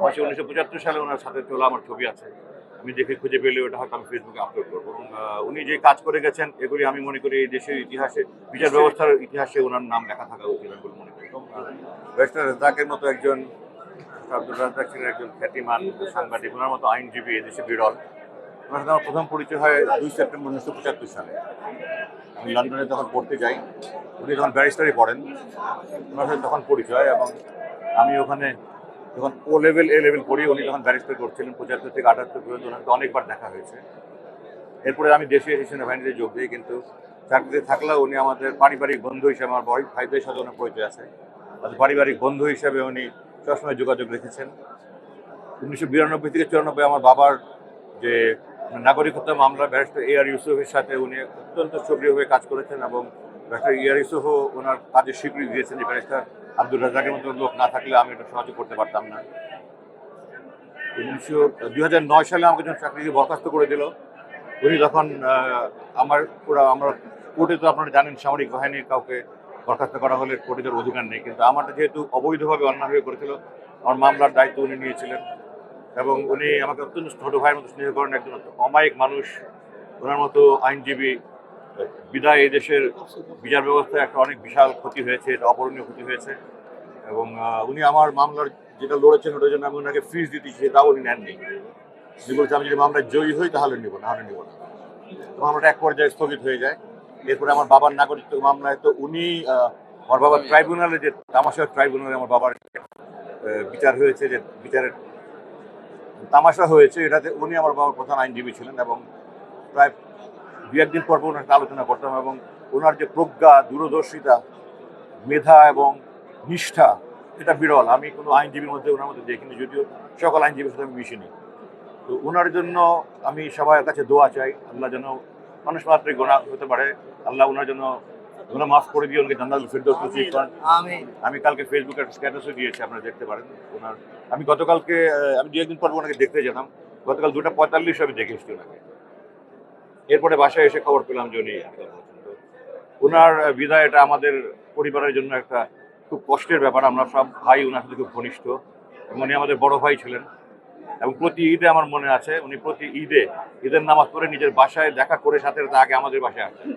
উনিশশো উনিশশো পঁচাত্তর সালে ওনার সাথে তোলা আমার ছবি আছে। আমি দেখে খুঁজে পেলে ওটা হয়তো আমি ফেসবুকে আপলোড করব। এবং উনি যে কাজ করে গেছেন এগুলি আমি মনে করি এই দেশের ইতিহাসে বিচার ব্যবস্থার ইতিহাসে ওনার নাম লেখা থাকা উচিত আমি বলে মনে করি। ব্যারিস্টার রেজাকের মতো একজন আব্দুল রাজাক ছিলেন একজন খ্যাতিমান সাংবাদিক ওনার মতো আইনজীবী এদেশে বিরল। ওনার সাথে আমার প্রথম পরিচয় হয় দুই সেপ্টেম্বর উনিশশো পঁচাত্তর সালে। আমি লন্ডনে তখন পড়তে যাই। উনি যখন ব্যারিস্টারই পড়েন। ওনার সাথে তখন পরিচয় এবং আমি ওখানে যখন ও লেভেল এ লেভেল পড়ি, উনি যখন ব্যারিস্টার করছিলেন, পঁচাত্তর থেকে আটাত্তর পর্যন্ত ওনাকে অনেকবার দেখা হয়েছে। এরপরে আমি দেশে এসে সেনাবাহিনীতে যোগ দিই কিন্তু চাকরিতে থাকলেও উনি আমাদের পারিবারিক বন্ধু হিসেবে, আমার বড় ভাইদের সাথে ওনার পরিচয় আছে। পারিবারিক বন্ধু হিসেবে উনি সবসময় যোগাযোগ রেখেছেন। উনিশশো বিরানব্বই থেকে চুরানব্বই আমার বাবার যে নাগরিকত্ব মামলা, ব্যারিস্টার এ আর ইউসুফের সাথে উনি অত্যন্ত সক্রিয়ভাবে কাজ করেছেন এবং এ আর ওনার কাজে স্বীকৃতি দিয়েছেন যে ব্যারিস্টার আব্দুল রাজাকের মতো লোক না থাকলে আমি এটা সহজে করতে পারতাম না। উনিশশো দুই হাজার নয় সালে আমাকে যখন চাকরি বরখাস্ত করে দিল, উনি তখন আমার পুরো, আমার কোর্টে তো আপনারা জানেন সামরিক বাহিনীর কাউকে বরখাস্ত করা হলে কোর্টে তার অধিকার নেই, কিন্তু আমারটা যেহেতু অবৈধভাবে অন্যায়ভাবে করেছিল, আমার মামলার দায়িত্ব উনি নিয়েছিলেন এবং উনি আমাকে অত্যন্ত ছোট ভাইয়ের মতো স্নেহ করেন, একজন অমায়িক মানুষ, ওনার মতো আইনজীবী বিদায় এই দেশের বিচার ব্যবস্থায় একটা অনেক বিশাল ক্ষতি হয়েছে, এটা অপরণীয় ক্ষতি হয়েছে। এবং উনি আমার মামলার যেটা লড়েছেন ওটার জন্য আমি ওনাকে ফিস দিতে সেটাও উনি নেননি। উনি বলছে, আমি যদি মামলায় জয়ী হই তাহলে নিব না হলে নিব না। তো মামলাটা এক পর্যায়ে স্থগিত হয়ে যায়। এরপরে আমার বাবার নাগরিকত্ব মামলায় তো উনি আমার বাবার ট্রাইব্যুনালে যে তামাশা ট্রাইব্যুনালে আমার বাবার বিচার হয়েছে, যে বিচারের তামাশা হয়েছে, এটাতে উনি আমার বাবার প্রধান আইনজীবী ছিলেন এবং প্রায় দু একদিন পর পর ওনার সাথে আলোচনা করতাম এবং ওনার যে প্রজ্ঞা দূরদর্শিতা মেধা এবং নিষ্ঠা এটা বিরল। আমি কোনো আইনজীবীর মধ্যে ওনার মধ্যে দেখিনি যদিও সকল আইনজীবীর সাথে আমি মিশিনি। তো ওনার জন্য আমি সবার কাছে দোয়া চাই আল্লাহ যেন মানুষ মাত্রই গোনা হতে পারে। আল্লাহ ওনার জন্য গোনা মাফ করে দিয়ে ওনাকে জান্নাতুল ফিরদৌস নসিব করেন। আমি কালকে ফেসবুকে একটা স্ট্যাটাসও দিয়েছি আপনারা দেখতে পারেন। ওনার আমি গতকালকে আমি দু একদিন পর ওনাকে দেখতে যেতাম। গতকাল দুটা পঁয়তাল্লিশ আমি দেখে এসেছি ওনাকে। এরপরে বাসায় এসে খবর পেলাম যে উনি ওনার আহ, বিদায় এটা আমাদের পরিবারের জন্য একটা খুব কষ্টের ব্যাপার। আমরা সব ভাই ওনার সাথে খুব ঘনিষ্ঠ। উনি আমাদের বড় ভাই ছিলেন। এবং প্রতি ঈদে আমার মনে আছে উনি প্রতি ঈদে ঈদের নামাজ পড়ে নিজের বাসায় দেখা করে সাথে আগে আমাদের বাসায় আসেন।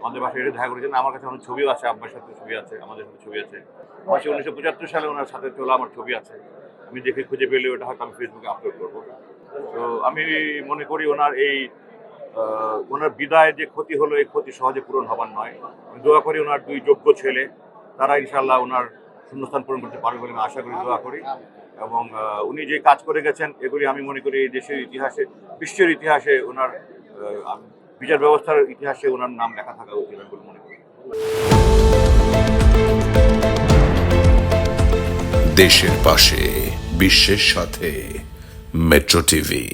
আমাদের বাসায় এটা দেখা করেছেন। আমার কাছে অনেক ছবিও আছে আব্বার সাথে ছবি আছে আমাদের সাথে ছবি আছে। উনিশশো উনিশশো পঁচাত্তর সালে ওনার সাথে তোলা আমার ছবি আছে। আমি দেখে খুঁজে পেলে ওটা হয়তো আমি ফেসবুকে আপলোড করব। তো আমি মনে করি ওনার এই ওনার বিদায় যে ক্ষতি হলো, এই ক্ষতি সহজে পূরণ হবার নয়। দোয়া করি ওনার দুই যোগ্য ছেলে, তারা ইনশাল্লাহ ওনার শূন্যস্থান পূরণ করতে পারবে বলে আমি আশা করি, দোয়া করি। এবং উনি যে কাজ করে গেছেন, এগুলি আমি মনে করি এই দেশের ইতিহাসে, বিশ্বের ইতিহাসে ওনার বিচার ব্যবস্থার ইতিহাসে ওনার নাম লেখা থাকা উচিত বলে মনে করি। দেশের পাশে, বিশ্বের সাথে, মেট্রো টিভি।